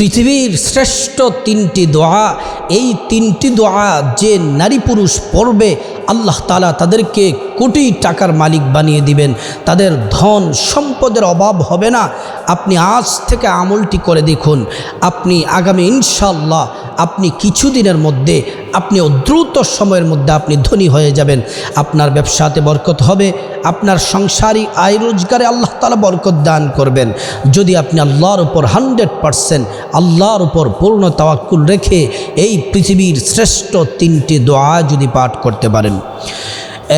পৃথিবীর শ্রেষ্ঠ তিনটি দোয়া। এই তিনটি দোয়া যে নারী পুরুষ পড়বে, আল্লাহ তালা তাদেরকে কোটি টাকার মালিক বানিয়ে দিবেন। তাদের ধন সম্পদের অভাব হবে না। আপনি আজ থেকে আমলটি করে দেখুন। আপনি আগামী ইনশাল্লাহ আপনি কিছুদিনের মধ্যে আপনি দ্রুত সময়ের মধ্যে আপনি ধনী হয়ে যাবেন। আপনার ব্যবসাতে বরকত হবে, আপনার সংসারী আয় রোজগারে আল্লাহ তালা বরকত দান করবেন। যদি আপনি আল্লাহর উপর হান্ড্রেড পারসেন্ট আল্লাহর উপর পূর্ণ তাওয়াক্কুল রেখে এই পৃথিবীর শ্রেষ্ঠ তিনটি দোয়া যদি পাঠ করতে পারেন।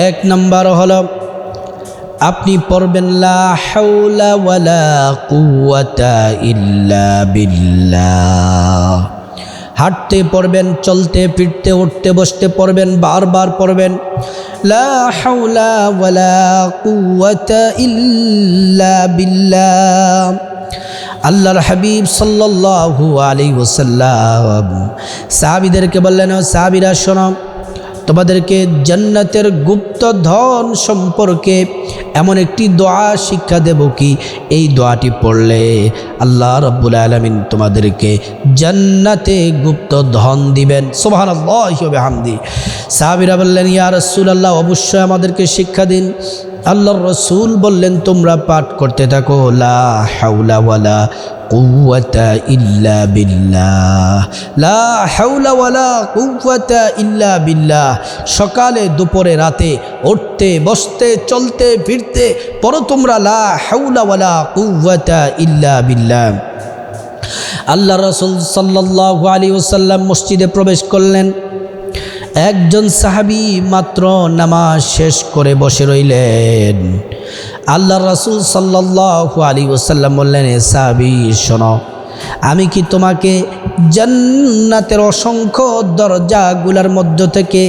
এক নম্বর হল, আপনি পড়বেন, লা হাওলা ইল্লা বিল্লাহ। হাঁটতে পড়বেন, চলতে, ফিরতে, উঠতে, বসতে পড়বেন, বারবার পড়বেন। আল্লাহর হাবিব সাল্লাহ আলী ওসাল্লাম সাহাবিদেরকে বললেন সাহাবিরা শোনাম শোনো তোমাদেরকে জান্নাতের গুপ্ত ধন সম্পর্কে এমন একটি দোয়া শিক্ষা দেব কি? এই দোয়াটি পড়লে আল্লাহ রব্বুল আলমিন তোমাদেরকে জান্নাতে গুপ্ত ধন দিবেন। সোহান আল্লাহ হামদি সাহাবিরা বললেন ইয়ার রসুল আল্লাহ অবশ্যই আমাদেরকে শিক্ষা দিন। আল্লাহর রসুল বললেন, তোমরা পাঠ করতে থাকো, লা হাউলা ওয়ালা ইল্লা লা হাওলা ওয়ালা ইল্লা সকালে, দুপুরে, রাতে, উঠতে, বসতে, চলতে, ফিরতে, পড়ো তোমরা, লা হাওলা ওয়ালা কুওয়াতা ইল্লা বিল্লাহ। আল্লাহ রসুল সাল্লাল্লাহু আলাইহি ওয়াসাল্লাম মসজিদে প্রবেশ করলেন। একজন সাহাবি মাত্র নামাজ শেষ করে বসে রইলেন। আল্লাহ রাসুল সাল্লাহ আলী ওসাল্লাম বললেন, এ সাহাবি, শোনো, আমি কি তোমাকে জান্নাতের অসংখ্য দরজাগুলার মধ্য থেকে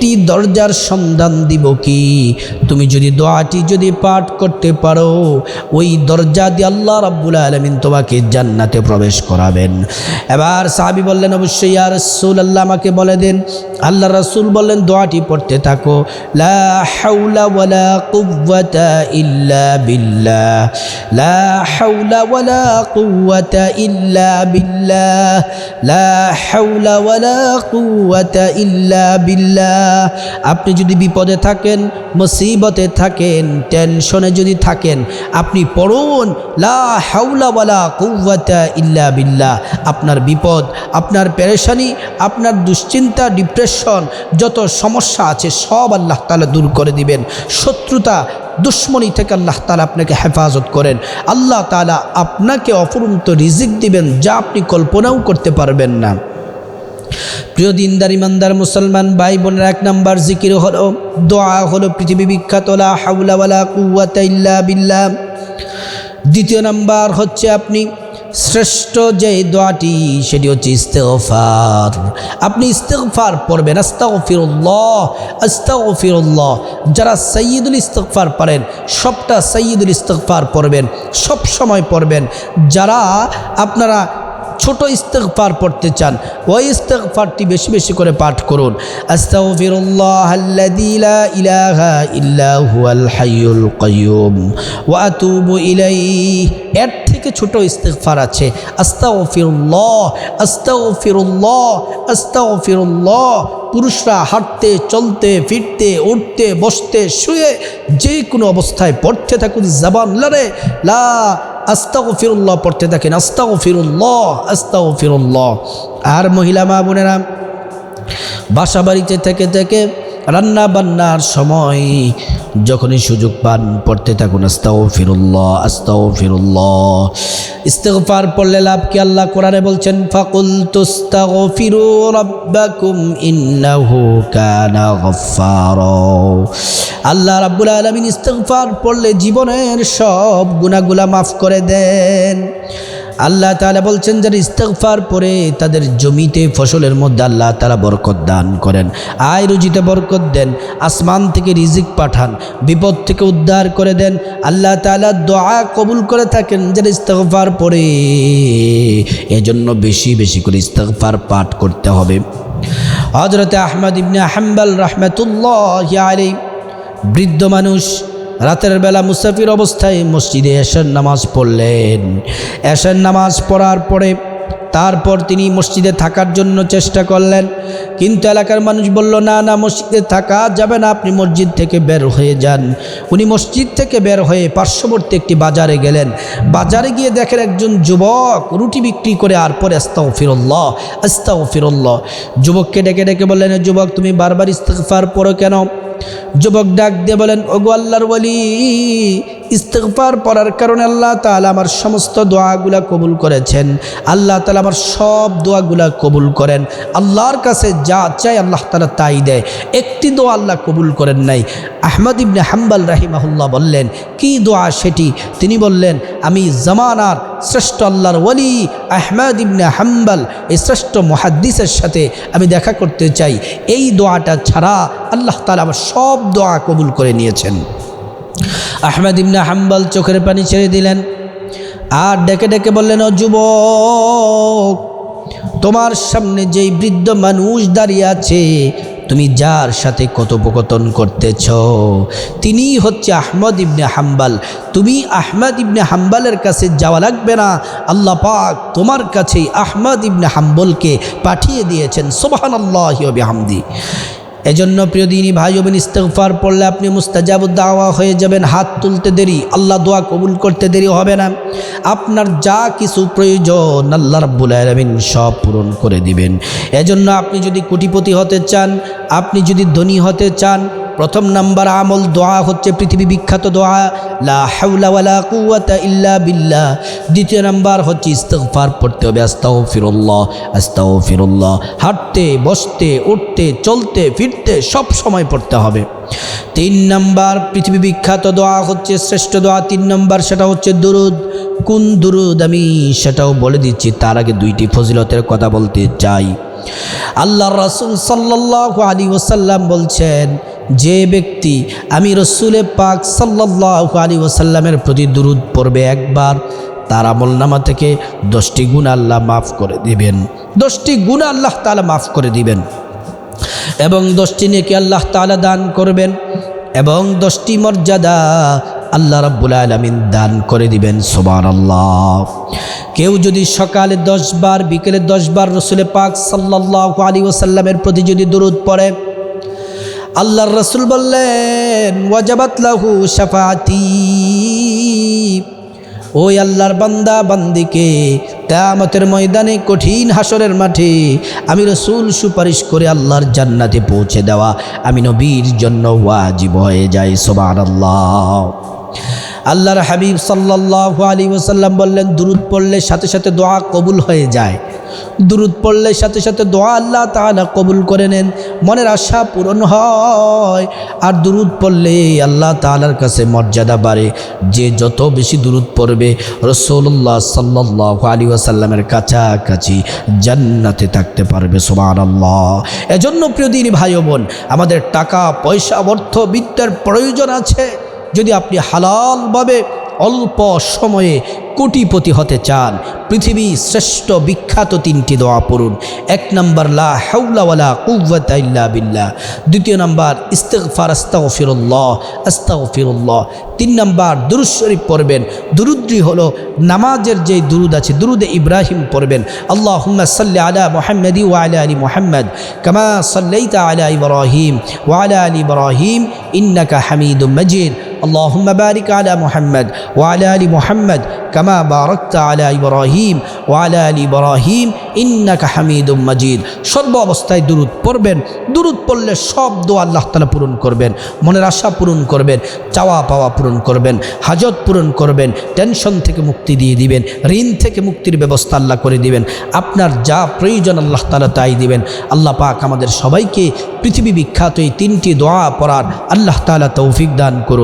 একটি দরজার সন্ধান দিব কি? তুমি যদি দোয়াটি যদি পাঠ করতে পারো, ওই দরজা দিয়ে আল্লাহ রাব্বুল আলমিন তোমাকে জান্নাতে প্রবেশ করাবেন। এবার সাহাবি বললেন, অবশ্যই আর রসুল আল্লাহ আমাকে বলে দেন। আল্লাহ রসুল বললেন, দোয়াটি পড়তে থাকো। লা হাওলা ওয়ালা কুওয়াতা ইল্লা বিল্লাহ। লা হাওলা ওয়ালা কুওয়াতা ইল্লা বিল্লাহ। লা হাওলা ওয়ালা কুওয়াতা ইল্লা বিল্লাহ। আপনি যদি বিপদে থাকেন, মুসিবতে থাকেন, টেনশনে যদি থাকেন, আপনি পড়ুন, লা হাওলা ওয়ালা কুওয়াতা ইল্লা বিল্লাহ। আপনার বিপদ, আপনার পেরেশানি, আপনার দুশ্চিন্তা, ডিপ্রেশন, যত সমস্যা আছে, সব আল্লাহ তালা দূর করে দিবেন। শত্রুতা, দুশ্মনী থেকে আল্লাহ তালা আপনাকে হেফাজত করেন। আল্লাহ তালা আপনাকে অপরন্ত রিজিক দিবেন, যা আপনি কল্পনাও করতে পারবেন না। প্রিয় দিনদার, ইমানদার, মুসলমান, ভাই বোনের এক নাম্বার জিকির হলো, দোয়া হলো পৃথিবী বিখ্যাত, লা বিল্লাহ। দ্বিতীয় নাম্বার হচ্ছে আপনি শ্রেষ্ঠ যে দোয়াটি, সেটি হচ্ছে ইস্তেগফার। আপনি ইস্তেগফার পড়বেন, আস্তাগফিরুল্লাহ আস্তাগফিরুল্লাহ। যারা সৈয়দুল ইস্তেগফার পারেন, সবটা সৈয়দুল ইস্তেগফার পড়বেন, সব সময় পড়বেন। যারা আপনারা ছোট ইস্তেগফার পড়তে চান, ওই ইস্তেগফারটি বেশি বেশি করে পাঠ করুন। আস্তাগফিরুল্লাহ আল্লাযী লা ইলাহা ইল্লা হুয়াল হাইয়ুল কাইয়্যুম ওয়া আতুবু ইলাইহি। এর থেকে ছোট ইস্তেগফার আছে, আস্তাগফিরুল্লাহ আস্তাগফিরুল্লাহ আস্তাগফিরুল্লাহ। পুরুষরা হাঁটতে, চলতে, ফিরতে, উঠতে, বসতে, শুয়ে যে কোনো অবস্থায় পড়তে থাকুন, জবান লড়ে, লা আস্তাও ফিরুল্লাহ পড়তে থাকেন। আস্তাও ফিরুল্লাহ আস্তাও ফিরুল্লাহ আর মহিলা মা বোনেরা, বাসা বাড়িতে থেকে থেকে রান্না বান্নার সময় যখনই সুযোগ পান, পড়তে থাকুন আস্তাও ফিরুল্লাহ আস্তাও ফিরুল্লাহ ইস্তেগফার পড়লে লাভ কি? আল্লাহ কোরআনে বলছেন ফাকুল তুস্তাগফিরু রাব্বাকুম ইন্নাহু কানা গফফারা। আল্লাহ রাব্বুল আলামিন ইস্তেগফার পড়লে জীবনের সব গুনাহগুলা মাফ করে দেন। আল্লাহ তালা বলছেন, যারা ইস্তেগফার পরে তাদের জমিতে, ফসলের মধ্যে আল্লাহ তালা বরকত দান করেন। আয় রুজিতে বরকত দেন, আসমান থেকে রিজিক পাঠান, বিপদ থেকে উদ্ধার করে দেন। আল্লাহ তালা দোয়া কবুল করে থাকেন, যারা ইস্তেগফার পরে এজন্য বেশি বেশি করে ইস্তেগফার পাঠ করতে হবে। হজরতে আহমদ ইবনে হাম্বাল রহমতুল্লাহ আলী বৃদ্ধ মানুষ রাতের বেলা মুসাফির অবস্থায় মসজিদে এশার নামাজ পড়লেন। এশার নামাজ পড়ার পরে তারপর তিনি মসজিদে থাকার জন্য চেষ্টা করলেন। কিন্তু এলাকার মানুষ বলল, না না, মসজিদে থাকা যাবে না, আপনি মসজিদ থেকে বের হয়ে যান। উনি মসজিদ থেকে বের হয়ে পার্শ্ববর্তী একটি বাজারে গেলেন। বাজারে গিয়ে দেখেন একজন যুবক রুটি বিক্রি করে আর পরে আস্তাও ফিরল্লাহ আস্তাও ফিরল্লাহ যুবককে ডেকে ডেকে বললেন যুবক, তুমি বারবার ইস্তেকফার পড়ো কেন? যুবক ডাক দিয়ে বলেন ওগো আল্লাহর বলি ইস্তেকফার পড়ার কারণে আল্লাহ তাআলা আমার সমস্ত দোয়াগুলা কবুল করেছেন। আল্লাহ তাআলা আমার সব দোয়াগুলা কবুল করেন। আল্লাহর কাছে যা চাই আল্লাহ তালা তাই দেয়। একটি দোয়া আল্লাহ কবুল করেন নাই। আহমদ ইবনে হাম্বাল রাহিমাহুল্লাহ বললেন, কি দোয়া সেটি? তিনি বললেন, আমি জামানার শ্রেষ্ঠ আল্লাহর ওলি আহমদ ইবনে হাম্বাল, এই শ্রেষ্ঠ মহাদ্দিসের সাথে আমি দেখা করতে চাই। এই দোয়াটা ছাড়া আল্লাহ তাআলা আমার সব দোয়া কবুল করে নিয়েছেন। আহমেদ ইবনে হাম্বাল চোখের পানি ছেড়ে দিলেন আর ডেকে ডেকে বললেন, ও যুবক, তোমার সামনে যেই বৃদ্ধ মানুষ দাঁড়িয়ে আছে, তুমি যার সাথে কথোপকথন করতেছ? তিনি হচ্ছে আহমদ ইবনে হাম্বাল। তুমি আহমদ ইবনে হাম্বালের কাছে যাওয়া লাগবে না। আল্লাহ পাক তোমার কাছেই আহমদ ইবনে হাম্বলকে পাঠিয়ে দিয়েছেন। সোবাহান আল্লাহ হামদি এজন্য প্রিয় দিনী ভাই বোন, ইস্তেগফার পড়লে আপনি দাওয়া হয়ে যাবেন, হাত তুলতে দেরি, আল্লাহ দোয়া কবুল করতে দেরি হবে না। আপনার যা কিছু প্রয়োজন আল্লাহ রাব্বুল আলামিন সব পূরণ করে দিবেন। এজন্য আপনি যদি কোটিপতি হতে চান, আপনি যদি ধনী হতে চান প্রথম নাম্বার আমল দোয়া হচ্ছে পৃথিবী বিখ্যাত দোয়া, লা হাওলা ওয়ালা কুওয়াতা ইল্লা বিল্লাহ। দ্বিতীয় নাম্বার হচ্ছে ইস্তেগফার পড়তে হবে, আস্তাগফিরুল্লাহ আস্তাগফিরুল্লাহ। হাঁটতে, বসতে, উঠতে, চলতে, ফিরতে সব সময় পড়তে হবে। তিন নাম্বার পৃথিবী বিখ্যাত দোয়া হচ্ছে শ্রেষ্ঠ দোয়া, তিন নাম্বার সেটা হচ্ছে দুরুদ। কোন দুরুদ আমি সেটাও বলে দিচ্ছি, তার আগে দুইটি ফজিলতের কথা বলতে চাই। আল্লাহ রসুল সাল্লাহ আলী ওসাল্লাম বলছেন যে ব্যক্তি আমি রসুলে পাক সাল্লাহ আলী ওসাল্লামের প্রতি দুরুদ পড়বে একবার, তার আমল নামা থেকে দশটি গুণ আল্লাহ মাফ করে দিবেন। দশটি গুণ আল্লাহ তালা মাফ করে দিবেন। এবং দশটি নেকি আল্লাহ তালা দান করবেন। এবং দশটি মর্যাদা আল্লাহ রাব্বুল আলমিন দান করে দিবেন সোবার আল্লাহ কেউ যদি সকালে দশ বার, বিকেলে দশ বার রসুলে পাক সাল্লাহ আলী ওসাল্লামের প্রতি যদি দূরত পড়ে আল্লাহর রসুল বললেন, ওয়াজাবাত লাহু শাফাতি ওই আল্লাহর বান্দা, বান্দিকে কেয়ামতের ময়দানে কঠিন হাসরের মাঠে আমি রসুল সুপারিশ করে আল্লাহর জান্নাতে পৌঁছে দেওয়া আমি নবীর জন্য ওয়াজিব হয়ে যাই সোবান আল্লাহ আল্লাহর হাবিব সাল্লাহ আলী ওসাল্লাম বললেন, দুরুদ পড়লে সাথে সাথে দোয়া কবুল হয়ে যায়। দুরুদ পড়লে সাথে সাথে দোয়া আল্লাহ তাআলা কবুল করে নেন। মনের আশা পূরণ হয়। আর দুরুদ পড়লে আল্লাহ তাআলার কাছে মর্যাদা বাড়ে। যে যত বেশি দুরুদ পড়বে রসৌল্লাহ সাল্লাহ আলী ওয়াসাল্লামের কাছাকাছি জান্নাতে থাকতে পারবে সোমান আল্লাহ এজন্য প্রিয় দিনী ভাই বোন, আমাদের টাকা, পয়সা, অর্থ বিদ্যার প্রয়োজন আছে। যদি আপনি হালালভাবে অল্প সময়ে কোটিপতি হতে চান। পৃথিবী শ্রেষ্ঠ বিখ্যাত তিনটি দোয়া পড়ুন। এক নম্বর, লা হাউলাওয়ালা কুব্বতা ইল্লা বিল্লাহ। দ্বিতীয় নম্বর, ইস্তেগফার, আস্তাগফিরুল্লাহ আস্তাগফিরুল্লাহ। তিন নম্বর, দুরুদ শরীফ পড়বেন। দুরুদ্রি হলো নামাজের যে দুরুদ আছে, দুরুদে ইব্রাহিম পড়বেন। আল্লাহুম্মা সাল্লি আলা মুহাম্মাদি ওয়া আলা মুহাম্মদ। কামা সাল্লাইতা আলা ইব্রাহিম ওয়া আলা ইব্রাহিম, ইন্নাকা হামিদুম মাজিদ। اللهم بارك على محمد وعلى ال محمد كما باركت على ইব্রাহিম وعلى ال ইব্রাহিম ইন্নাকা হামিদুম মাজিদ সর্ব অবস্থায় দুরুদ পড়বেন দুরুদ পড়লে সব দোয়া আল্লাহ তাআলা পূরণ করবেন মনের আশা পূরণ করবেন চাওয়া পাওয়া পূরণ করবেন হাজত পূরণ করবেন টেনশন থেকে মুক্তি দিয়ে দিবেন ঋণ থেকে মুক্তির ব্যবস্থা আল্লাহ করে দিবেন আপনার যা প্রয়োজন আল্লাহ তাআলা তাই দিবেন আল্লাহ পাক আমাদের সবাইকে পৃথিবী বিখ্যাত এই তিনটি দোয়া পড়ার আল্লাহ তাআলা তৌফিক দান করুন